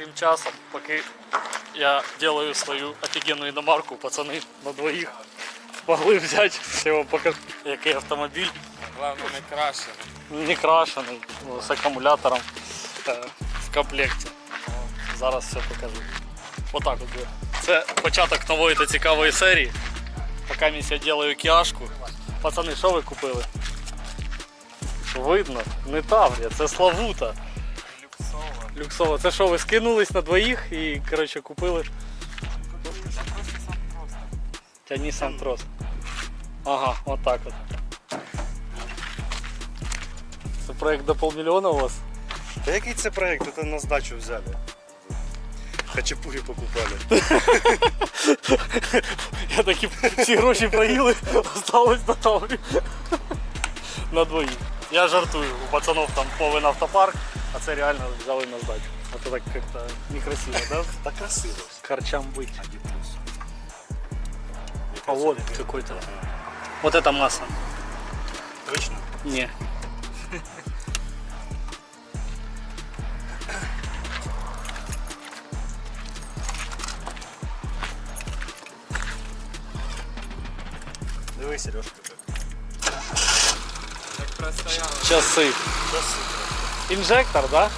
тим часом, поки я делаю свою офігенну іномарку, пацани на двоїх могли взяти, я вам який автомобіль. Главное не крашеный. Не крашений, ну, з акумулятором е, в комплекті. Зараз все покажу. Отак от буде. Це початок нової та цікавої серії. Поки місць я делаю кіашку. Пацани, що ви купили? Видно, не Таврія, це Славута. Люксово. Це що, ви скинулись на двоїх і коротше купили просто. Тяні сам трос. Ага, отак от. Це проект до полмільйона у вас? Та який це проект? Это на здачу взяли. Хачапурі покупали. Я такі всі гроші проїли, осталось на таврі. На двоїх. Я жартую, у пацанов там повен автопарк, а це реально взяли на здачу. А то так как-то некрасиво, да? Та красиво. Харчам быть. Аді плюс. А вот какой-то. Вот это масса. Точно? Не. Диви, Сережка. Так простоял. Часы. Інжектор, да?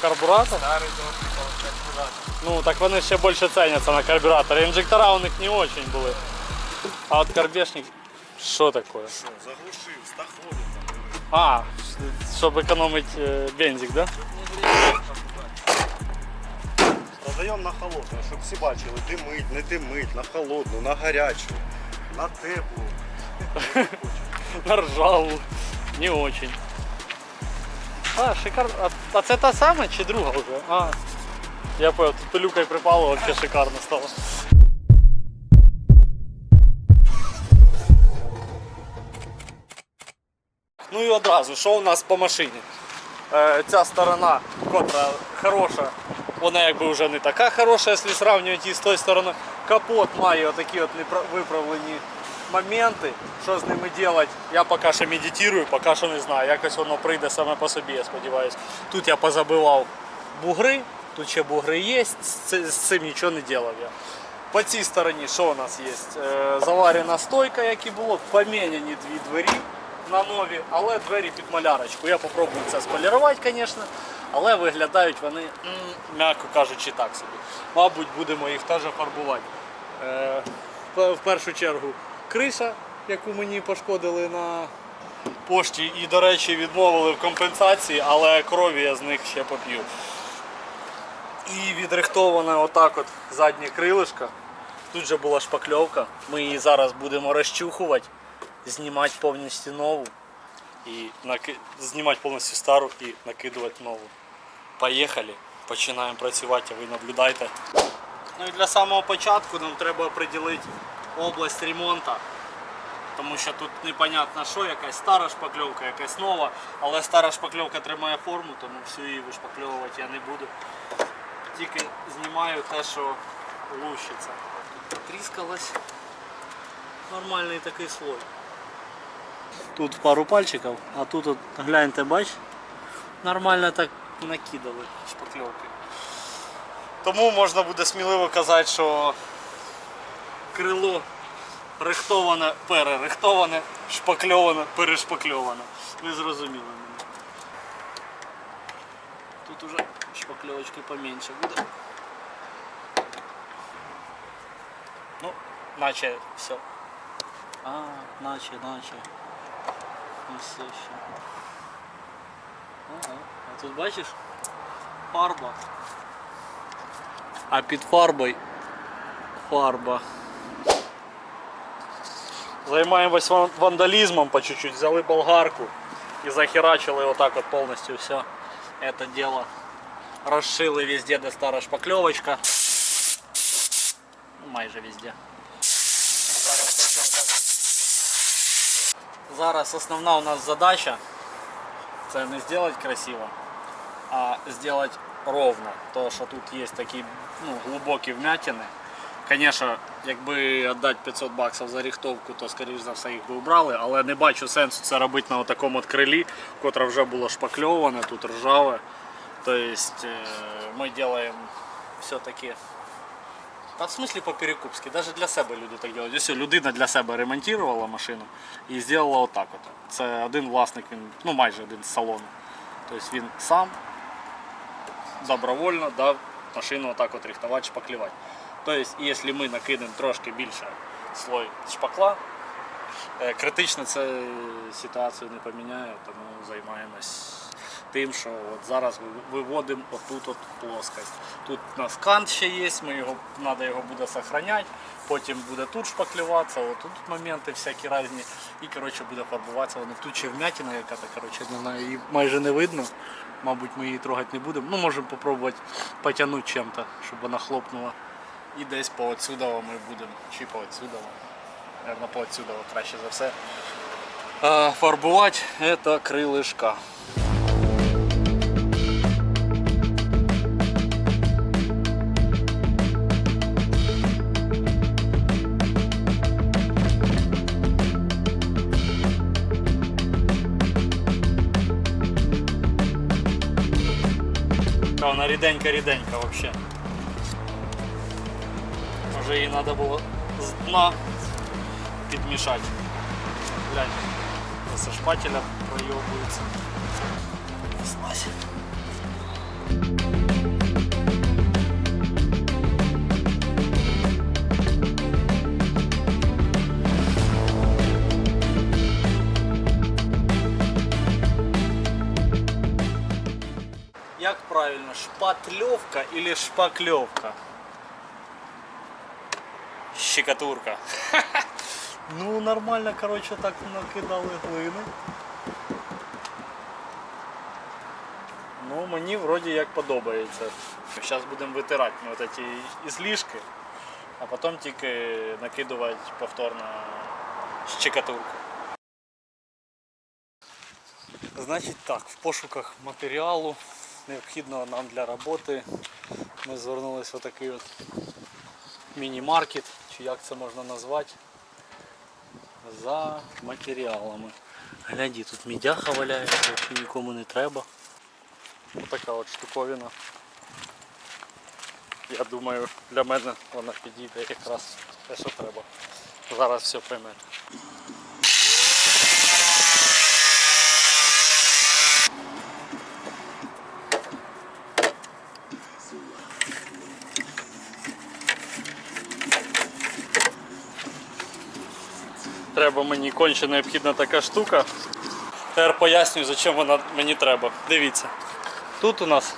Карбуратор? Старый добрый карбюратор. Ну, так вони ще більше ціняться на карбюраторі. Інжектора у них не очень були. А от карбешник, що таке? Що, заглушив, стахові там. диви. А, щоб економити е, бензик, да? Продаємо на холодну, щоб всі бачили, димить, не димить, на холодну, на гарячу, на теплу. На ржаву. Не очень. А, шикарно. А, а це та сама чи друга вже? А. Я понял, тут пилюкою припало, вообще шикарно стало. Ну і одразу, що у нас по машині? Е, ця сторона, котра хороша, вона якби вже не така хороша, якщо сравнювати її з тої сторони. Капот має отакі от виправлені моменти. Що з ними робити, я поки що медитую, поки що не знаю. Якось воно прийде саме по собі, я сподіваюся. Тут я позабивав бугри, тут ще бугри є, з цим нічого не робив я. По цій стороні що у нас є? Е, Заварена стойка, як і було, поміняні дві двері на нові, але двері під малярочку. Я попробую це сполірувати, звісно, але виглядають вони, м'яко кажучи, так собі. Мабуть, будемо їх теж фарбувати. Е, В першу чергу криша, яку мені пошкодили на пошті, і, до речі, відмовили в компенсації, але крові я з них ще поп'ю. І відрихтоване отак от заднє крилишко. Тут же була шпакльовка. Ми її зараз будемо розчухувати, знімати повністю нову. І наки... знімати повністю стару і накидувати нову. Поїхали, починаємо працювати, а ви наблюдайте. Ну і для самого початку нам треба приділити область ремонту. Тому що тут непонятно що, якась стара шпакльовка, якась нова, але стара шпакльовка тримає форму, тому всю її вишпакльовувати я не буду. Тільки знімаю те, що лущиться. Тріскалась. Нормальний такий слой. Тут пару пальчиків, а тут от, гляньте, бач, нормально так накидали шпакльовки. Тому можна буде сміливо казати, що крило рихтоване, перерихтоване, шпакльоване, перешпакльоване. Ви зрозуміли мене. Тут уже шпакльовочки поменьше буде. Ну, наче все. А, наче, наче. Ну все ще. Ага. А тут бачиш? Фарба. А під фарбою фарба. Займаємось ван- вандалізмом по чуть-чуть. Взяли болгарку і захерачили отак от повністю все это дело. Розшили везде, де стара шпакльовочка. Ну, майже везде. Зараз основна у нас задача це не зробити красиво, а зробити ровно. То, що тут є такі ну, глибокі вмятини. Звісно, якби віддати 500 баксів за рихтовку, то скоріш за все їх би убрали, але не бачу сенсу це робити на такому от крилі, котре вже було шпакльоване, тут ржаве. То есть э, мы делаем все-таки. Та в смислі по-перекупськи, навіть для себе люди так роблять. Ось людина для себе ремонтувала машину і зробила отак. От. Це один власник, він, ну майже один з салону. Тобто він сам добровольно дав машину отак от рихтувати, Тобто, якщо ми накинемо трошки більше слой шпакла, е, критично це ситуацію не поміняє, тому займаємось тим, що от зараз виводимо отут от плоскость. Тут у нас кант ще є, ми його, треба його буде зберігати, потім буде тут шпаклюватися, отут моменти всякі різні, і коротше, буде фарбуватися. Воно тут ще вмятина яка-то, коротше, не знаю, її майже не видно. Мабуть, ми її трогати не будемо. Ну, можемо спробувати потягнути чим-то, щоб вона хлопнула. І десь по отсюда ми будемо, чи по отсюда, Наверно, по отсюда краще за все. Фарбувати це крилишка. Вона ріденька-ріденька вообще. Може її треба було з дна підмішати. Глянь, це шпателя проєбується. Слазь. Як правильно, шпатлевка или шпаклевка? Щекотурка. Ну, нормально, короче, так накидали глини. Ну, мені вроді як подобається. Зараз будемо витирати ми от ці ізлішки, а потім тільки накидувати повторно щекотурку. Значить так, в пошуках матеріалу необхідного нам для роботи ми звернулися в такий от міні-маркет, чи як це можна назвати, за матеріалами. Гляді, тут мідяха валяється, взагалі нікому не треба. Отака от штуковина. Я думаю, для мене вона підійде якраз те, що треба. Зараз все приймете. Треба мені конче необхідна така штука. Тепер пояснюю, за чим вона мені треба. Дивіться. Тут у нас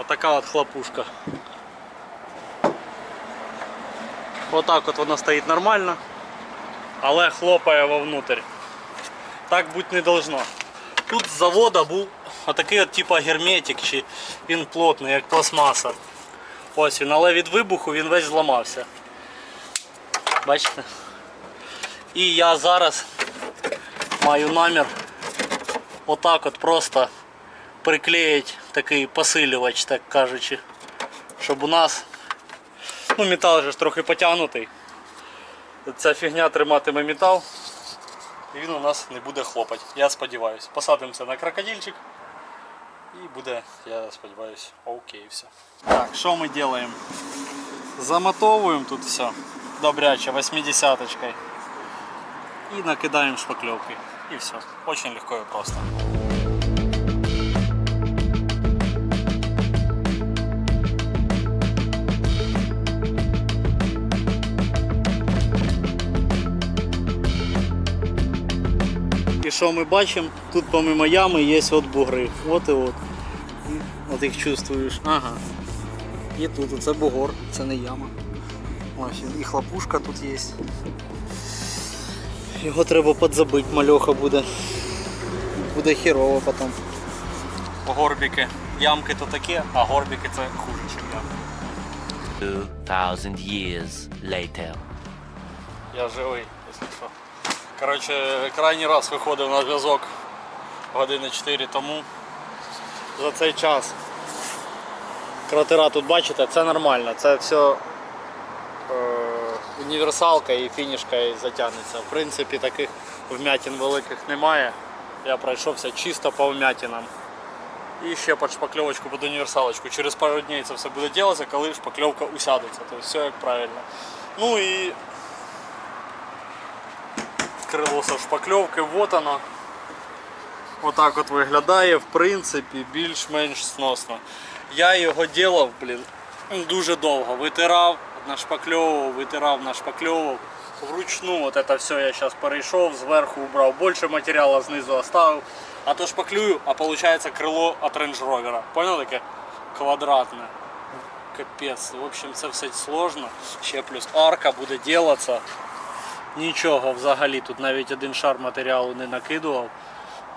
отака от хлопушка. Отак от вона стоїть нормально, але хлопає вовнутрь. Так бути не должно. Тут з завода був отакий от типу герметик, чи він плотний, як пластмаса. Ось він, але від вибуху він весь зламався. Бачите? І я зараз маю намір отак от просто приклеїти такий посилювач, так кажучи, щоб у нас ну, метал же ж трохи потягнутий. Ця фігня триматиме метал і він у нас не буде хлопати. Я сподіваюся. Посадимося на крокодильчик і буде, я сподіваюся, окей все. Так, що ми робимо? Замотовуємо тут все добряче 80-очкой и накидаем шпаклевкой. И все. Очень легко и просто. І що ми бачимо? Тут помимо ями є от бугри. От і от. От їх чувствуєш. Ага. І тут це бугор, це не яма. Ось і хлопушка тут є. Його треба підзабити, мальоха буде. Буде херово потім. Горбики. Ямки то таке, а горбики це хуже, ніж ямки. 2,000 years later. Я живий, якщо що. Коротше, крайній раз виходив на зв'язок години 4 тому. За цей час. Кратера тут бачите, це нормально, це все універсалка і фінішка і затягнеться. В принципі, таких вмятин великих немає. Я пройшовся чисто по вмятинам. І ще під шпакльовочку, під універсалочку. Через пару днів це все буде робитися, коли шпакльовка усядеться. Тобто все як правильно. Ну і крило со шпакльовки, вот оно. Отак от виглядає, в принципі, більш-менш сносно. Я його ділав, блін, дуже довго. Витирав, нашпакльовував, витирав, нашпакльовував. Вручну от це все я зараз перейшов, зверху убрав більше матеріалу, знизу оставив. А то шпаклюю, а виходить крило від Range Rover. Понял таке? Квадратне. Капець. В общем, це все сложно. Ще плюс арка буде ділатися. Нічого взагалі, тут навіть один шар матеріалу не накидував.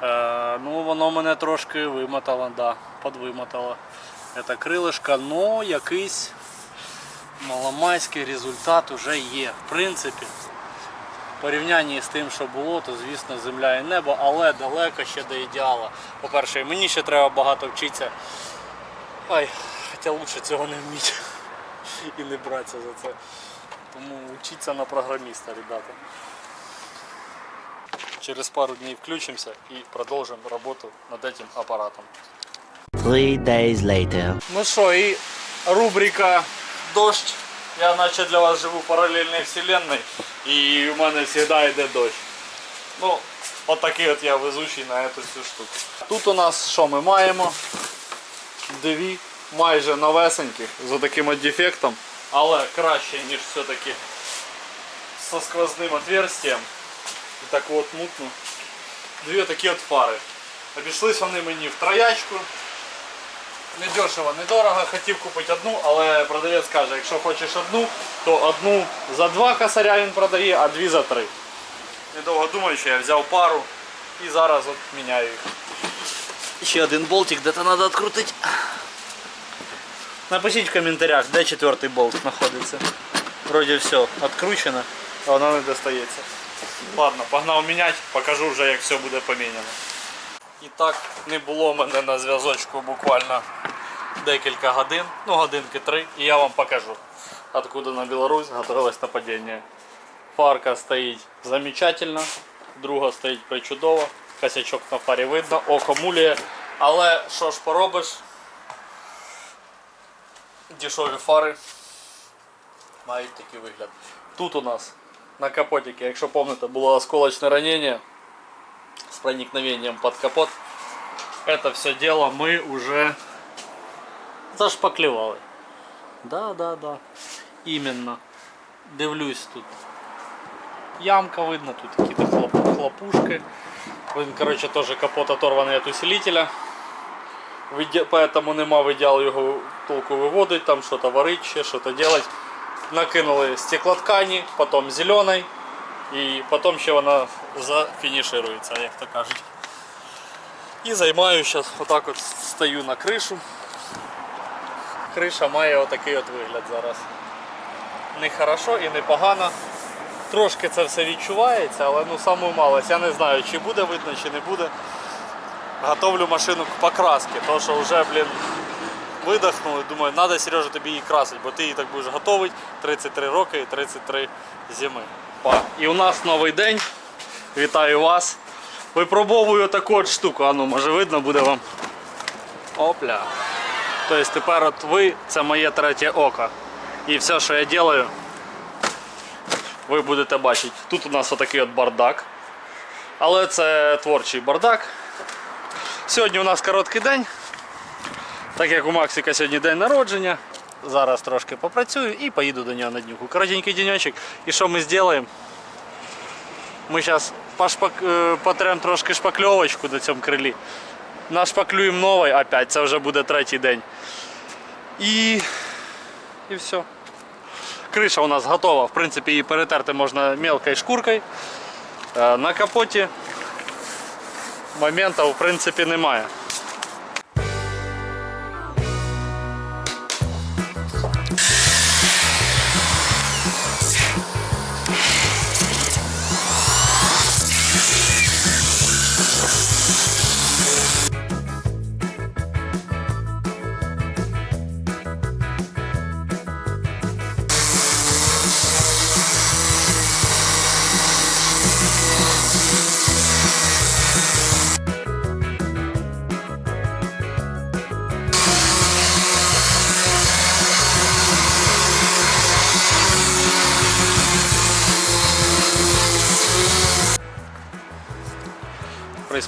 Е, ну, воно мене трошки вимотало, да, подвимотало. Це крилишко, но якийсь маломайський результат вже є. В принципі, в порівнянні з тим, що було, то звісно земля і небо, але далеко ще до ідеала. По-перше, мені ще треба багато вчитися. Ай, хоча лучше цього не вміти і не братися за це. Тому вчиться на програміста, ребята. Через пару дней включимся и продолжим работу над этим аппаратом. Three days later. Ну що, і рубрика Дощ. Я наче для вас живу в паралельній вселенной і у мене завжди йде дощ. Ну, от от я везучий на цю всю штуку. Тут у нас що ми маємо? Дві майже новесеньких з таким от дефектом, але краще, ніж все-таки со сквозним отверстием. І так от мутно. Дві такі от фари. Обійшлись вони мені в троячку. Не дешево, недорого, хотів купити одну, але продавець каже, якщо хочеш одну, то одну за два косаря він продає, а дві за три. Недовго думаючи, я взяв пару і зараз от міняю їх. Ще один болтик, де-то треба відкрутити. Напишіть в коментарях, де четвертий болт знаходиться. Вроді все, відкручено, а воно не достається. Ладно, погнав міняти, покажу вже як все буде поміняно. І так не було мене на зв'язочку буквально декілька годин, ну годинки три, і я вам покажу, откуда на Білорусь готувалось нападіння. Фарка стоїть замечательно, друга стоїть причудово, косячок на фарі видно, око мулює, але що ж поробиш? Дешеві фари мають такий вигляд. Тут у нас на капотике, якщо пам'ятаєте, було осколочне ранення с проникновением под капот. Это все дело мы уже зашпаклевали. Да, да, да. Именно. Дивлюсь тут. Ямка видно, тут хлоп, хлопушки. Він, короче, тоже капот оторваний от усилителя. Поэтому нема в ідеал його толку виводить, там щось варить, ще щось делать. Накинули стеклоткані, потім зеленой. І потім ще вона зафініширується, як то кажуть. І займаю зараз, отак от стою на кришу. Криша має отакий от вигляд зараз. Не хорошо і не погано. Трошки це все відчувається, але ну саму малость. Я не знаю, чи буде видно, чи не буде. Готовлю машину к покрасці, тому що вже, блін, видихнув і думаю, треба Сережа тобі її красити, бо ти її так будеш готовий 33 роки і 33 зими. Па. І у нас новий день. Вітаю вас. Випробовую таку от штуку. А ну, може видно буде вам. Опля. Тобто тепер от ви це моє третє око. І все, що я роблю, ви будете бачити. Тут у нас отакий от бардак. Але це творчий бардак. Сьогодні у нас короткий день. Так як у Максика сьогодні день народження. Зараз трошки попрацюю і поїду до нього на днюху. Коротенький денечок. І що ми зробимо? Ми зараз пошпак... е, потрем трошки шпакльовочку на цьому крилі. Нашпаклюємо новий опять, це вже буде третій день. І... І все. Криша у нас готова. В принципі, її перетерти можна мелкою шкуркою. Е, На капоті моменту в принципі немає.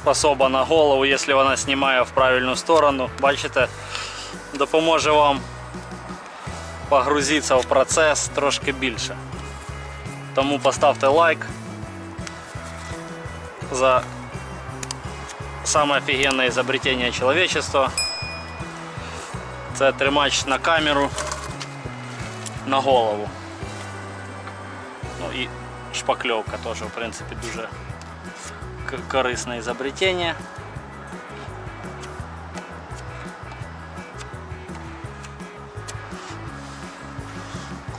приспособа на голову, якщо вона знімає в правильну сторону. Бачите, допоможе вам погрузитися в процес трошки більше. Тому поставте лайк за саме офігенне изобретение человечества. Це тримач на камеру на голову. Ну і шпакльовка теж, в принципі, дуже к- корисне изобретение.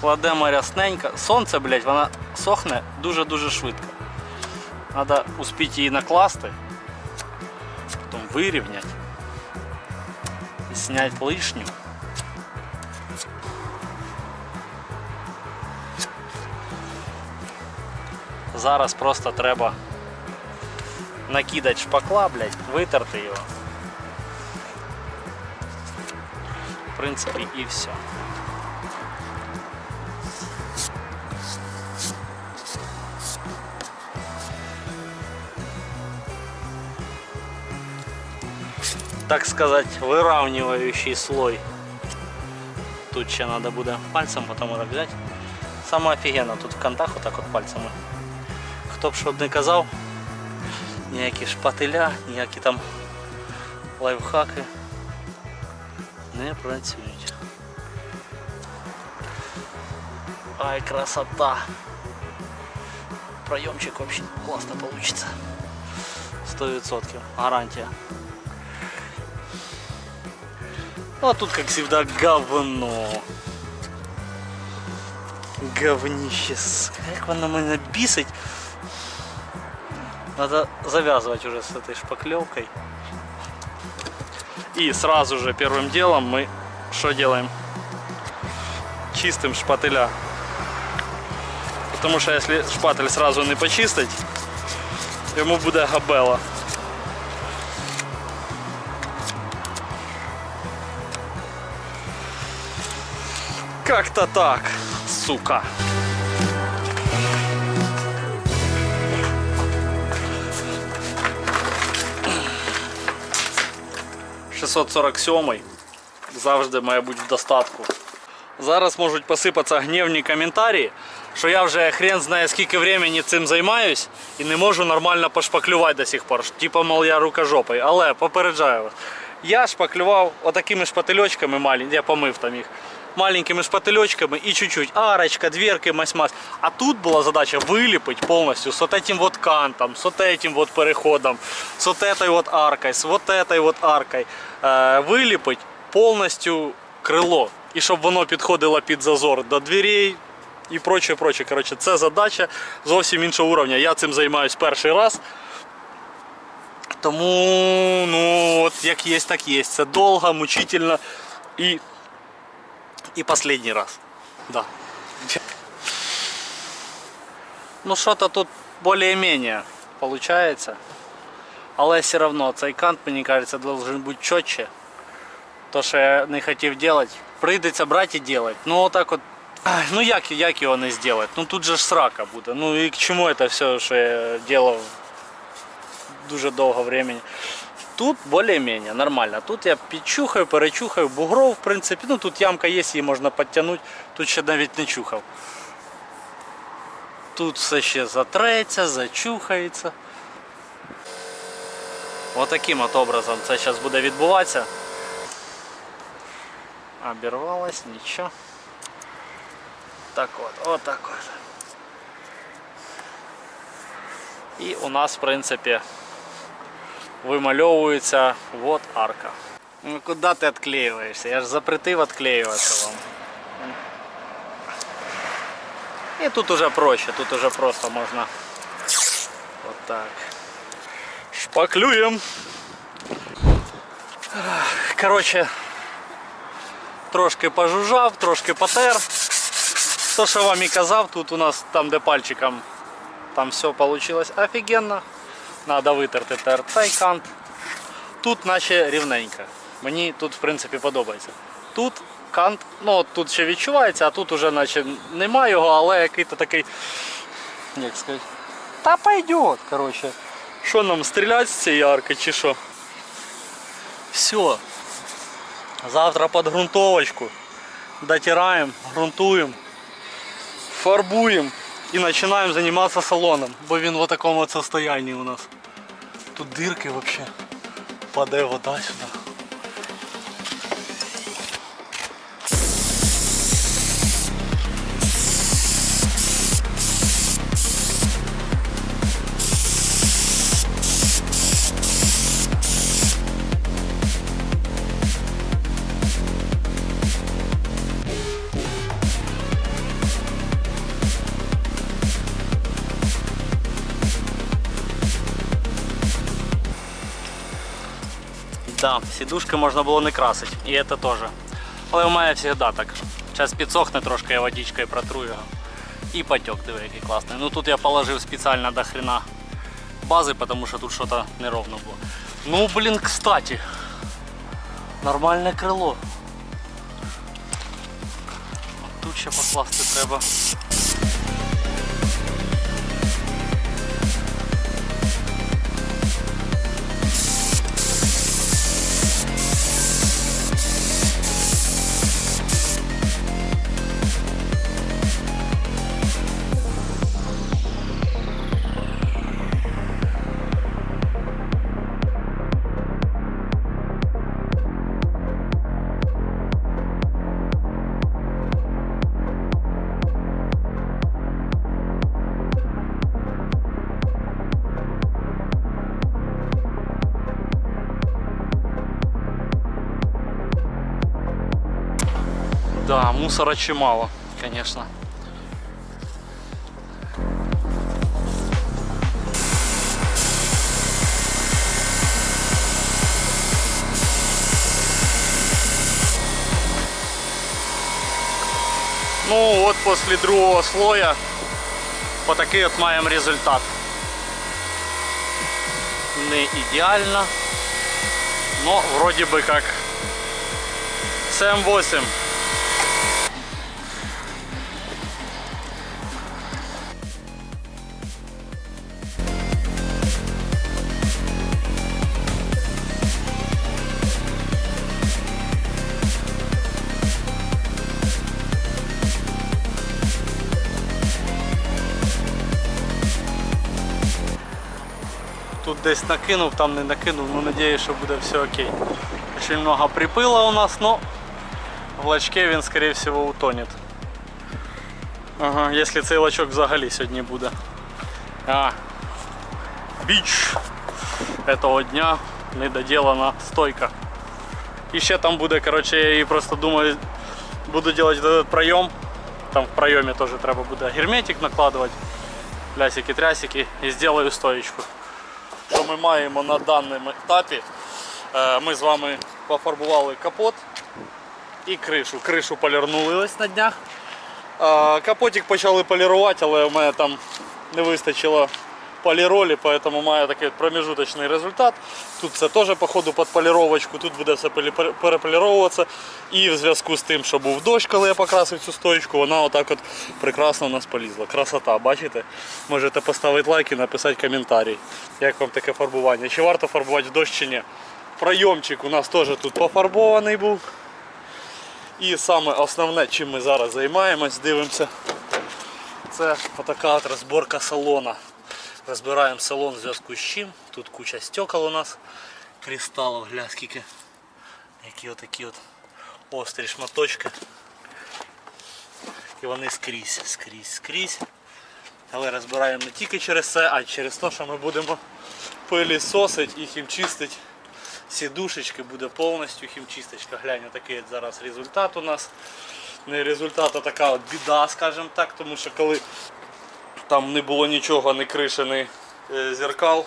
Кладемо рясненько. Сонце, блядь, вона сохне дуже-дуже швидко. Треба успіти її накласти, потім вирівняти і зняти лишню. Зараз просто треба накидати шпакла, блядь, витерти його. В принципі, і все. так сказать, выравнивающий слой. Тут ще треба буде пальцем потім так взяти. Саме офігенно тут в кантах отак от пальцями. Хто б що б не казав, ніякі шпателя, ніякі там лайфхаки не працюють. Ай, красота! Пройомчик вообще классно получится. 100% гарантия. Ну а тут, как всегда, говно. Говнище. с- Как воно мене бісить. Надо завязывать уже с этой шпаклевкой. И сразу же первым делом мы что делаем? Чистим шпателя. Потому что если шпатель сразу не почистить, йому буде габела. Как-то так, сука. «647» завжди має бути в достатку. Зараз можуть посипатися гнівні коментарі, що я вже хрен знає скільки времени цим займаюсь і не можу нормально пошпаклювати до сих пор. Типа, мол, я рукожопий. Але попереджаю вас. Я шпаклював отакими шпательочками маленькими, я помив там їх Маленькими шпательочками і чуть-чуть арочка, дверки, мась-мась. А тут була задача виліпити повністю з вот этим вот кантом, з вот этим вот переходом, з вот этой вот аркой, з вот этой вот аркой. Е, виліпити повністю крило. І щоб воно підходило під зазор до дверей і прочее, прочее. Коротше, це задача зовсім іншого уровня. Я цим займаюсь перший раз. Тому, ну, от як є, так є. Це довго, мучительно і, і останній раз. Да. Ну, що-то тут більш-менш виходить. Але все одно цей кант, мені кажется, должен бути чітче. То, що я не хотів робити, прийдеться брати і робити. Ну отак от. Ай, Ну як, як його не зробити? Ну тут же ж срака буде. Ну і к чому це все, що я робив дуже довго времени. Тут більш-менш нормально. Тут я підчухаю, перечухаю, бугров, в принципі. Ну тут ямка є, її можна підтягнути. Тут ще навіть не чухав. Тут все ще затреться, зачухається. Отаким от образом це зараз буде відбуватися. Обірвалось, нічого. Так от, отак от. І у нас, в принципі, вимальовується вот арка. Ну куди ти відклеюєшся? Я ж запретив відклеюватися вам. І тут уже проще, тут уже просто можна вот так. Шпаклюємо. Коротше, трошки пожужжав, трошки потер. То, що вам і казав, тут у нас там, де пальчиком, там все вийшло офігенно. Надо витерти тер цей кант. Тут наче рівненько. Мені тут в принципі подобається. Тут кант, ну от тут ще відчувається, а тут уже наче немає його, але який-то такий, як сказати, та пойдет, коротше. Що нам, стріляти з цієї арки чи що? Все. Завтра під ґрунтовочку. Дотираем, грунтуем, фарбуем и начинаем заниматься салоном. Бо він в такому состоянии у нас. Тут дырки вообще. Падає вода сюди. Да, сідушки можна було не красити, і це теж. Але в мене завжди так. Зараз підсохне трошки, я водичкою протру його. І потек, диви, який класний. Ну тут я положив спеціально до хрена бази, тому що тут щось неровно було. Ну, блін, кстати. Нормальне крило. Тут ще покласти треба. Мусора чимало, конечно. Ну от после другого слоя по такий от маємо результат. Не ідеально, но вроде бы как 7-8. десь накинув, там не накинув, ну надіюсь, що буде все окей. Очень много припила у нас, но в лачке він, скорее всего, утонет. Ага, якщо цей лачок взагалі сьогодні буде. А, біч этого дня недоделана стойка. І ще там буде, короче, я її просто думаю, буду делать вот этот проем. Там в проеме тоже треба буде герметик накладывать, лясики, трясики і сделаю стоечку. Що ми маємо на даному етапі? Е, Ми з вами пофарбували капот і кришу. Кришу полірнули ось на днях. Е, Капотик почали полірувати, але в мене там не вистачило поліролі, тому має такий промежуточний результат. Тут це теж по ходу під поліровочку, тут буде все полі- переполіровуватися. І в зв'язку з тим, що був дощ, коли я покрасив цю стоечку, вона отак от прекрасно у нас полізла. Красота, бачите? Можете поставити лайк і написати коментарі, як вам таке фарбування. Чи варто фарбувати в дощ чи ні. Пройомчик у нас теж тут пофарбований був. І саме основне, чим ми зараз займаємось, дивимося, це отака от розборка салона. Розбираємо салон зв'язку з чим. Тут куча стекол у нас, кристалів, гля скільки. Які отакі от острі шматочки. І вони скрізь, скрізь, скрізь. Але розбираємо не тільки через це, а й через те, що ми будемо пилісосити і хімчистити сідушечки, буде повністю хімчисточка. Глянь, такий от зараз результат у нас. Не результат, а така от біда, скажімо так, тому що коли там не було нічого, ні криші, ні е, зеркал,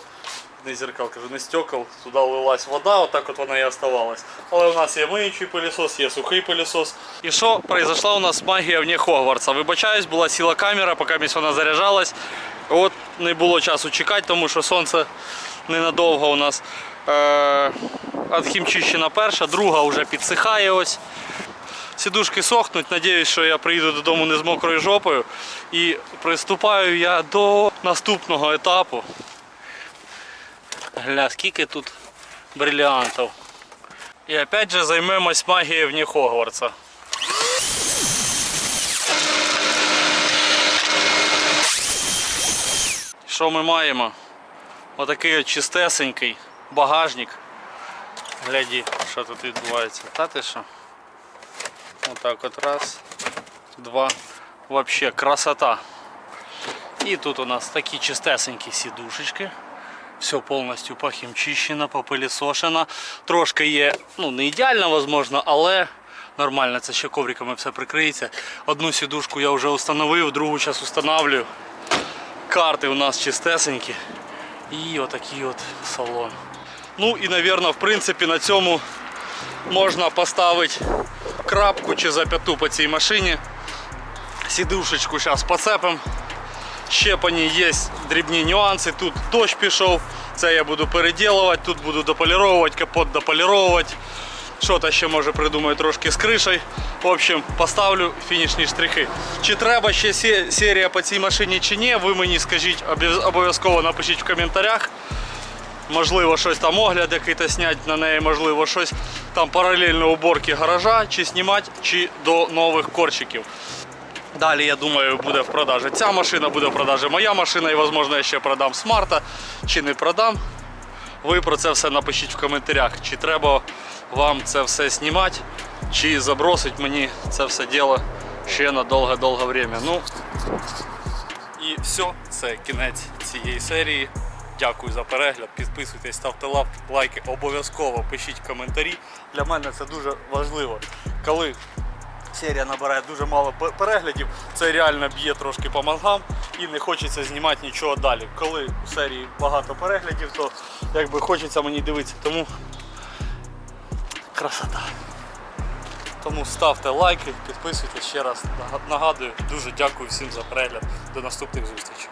не зеркал, кажу, не стекол, туди лилась вода, отак от вона і оставалась. Але у нас є миючий пилісос, є сухий пилісос. І що произошла у нас магія вне Хогвартса? Вибачаюсь, була сіла камера, поки місць вона заряджалась. От не було часу чекати, тому що сонце ненадовго у нас. Е, Адхімчищена перша, друга вже підсихає ось. Сідушки сохнуть, надіюсь, що я приїду додому не з мокрою жопою. І приступаю я до наступного етапу. Гля, скільки тут бриллиантів. І опять же займемось магією вне Хогвартса. Що ми маємо? Отакий от чистесенький багажник. Гляді, що тут відбувається. Та ти що? Отак от раз, два. Вообще красота. І тут у нас такі чистесенькі сідушечки. Все повністю похімчищено, попилісошено. Трошки є, ну не ідеально, возможно, але нормально, це ще ковриками все прикриється. Одну сідушку я вже встановив, другу зараз встановлюю. Карти у нас чистесенькі. І отакий от салон. Ну і, мабуть, в принципі, на цьому можна поставити крапку чи зап'яту по цій машині. Сідушечку зараз поцепимо. Ще по ній є дрібні нюанси. Тут дощ пішов, це я буду переділувати, тут буду дополіровувати, капот дополіровувати. Що то ще може придумаю трошки з кришею. В общем, поставлю фінішні штрихи. Чи треба ще сє- серія по цій машині чи ні, ви мені скажіть, обов'яз- обов'язково напишіть в коментарях. Можливо, щось там огляд який-то зняти на неї, можливо, щось там паралельно уборки гаража, чи знімати, чи до нових корчиків. Далі, я думаю, буде в продажі. Ця машина буде в продажі, моя машина, і, можливо, я ще продам смарта, чи не продам. Ви про це все напишіть в коментарях, чи треба вам це все знімати, чи забросить мені це все діло ще на довге-довге время. Ну, і все, це кінець цієї серії. Дякую за перегляд. Підписуйтесь, ставте лайки, обов'язково пишіть коментарі. Для мене це дуже важливо. Коли серія набирає дуже мало переглядів, це реально б'є трошки по мозгам і не хочеться знімати нічого далі. Коли у серії багато переглядів, то якби хочеться мені дивитися. Тому красота. Тому ставте лайки, підписуйтесь ще раз. Нагадую, дуже дякую всім за перегляд. До наступних зустрічей.